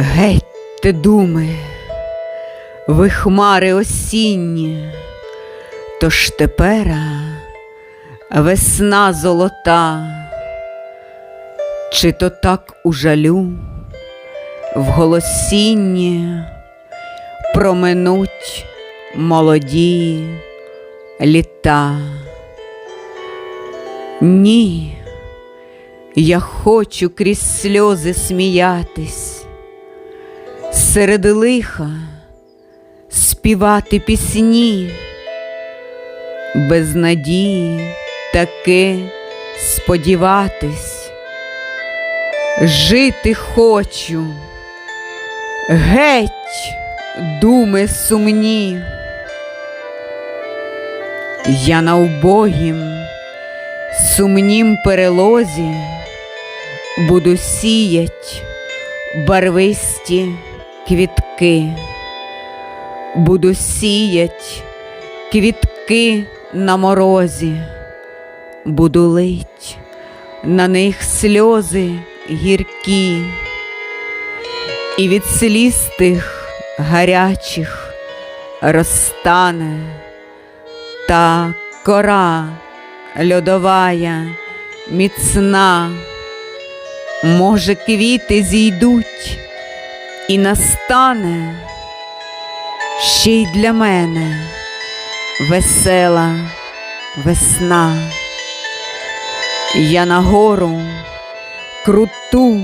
Гетьте думи, ви хмари осінні, тож тепера весна золота, чи то так у жалю, в голосінні проминуть молоді літа. Ні, я хочу крізь сльози сміятись, серед лиха співати пісні, без надії таки сподіватись, жити хочу, геть, думи сумні. Я на убогім, сумнім перелозі. Буду сіять барвисті квітки, буду сіять квітки на морозі, буду лить на них сльози гіркі, і від сліз тих гарячих розтане та кора льодовая, міцна, може, квіти зійдуть, і настане ще й для мене весела весна. Я на гору круту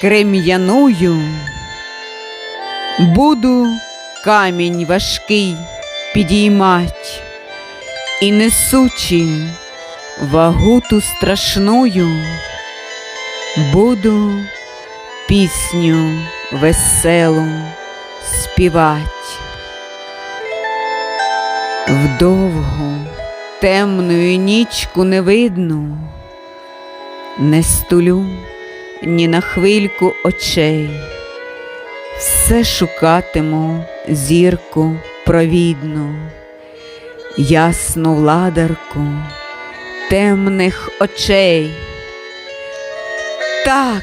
крем'яную, буду камінь важкий підіймать і несучи вагу ту страшную, буду пісню веселу співать. Вдовгу темною нічку не видно, не стулю ні на хвильку очей, все шукатиму зірку провідну ясну владарку темних очей. Так,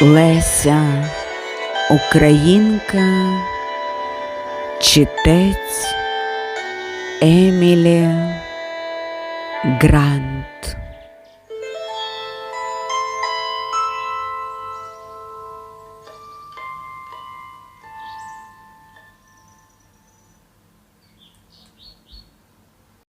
Леся Українка, читець Емілі Грант.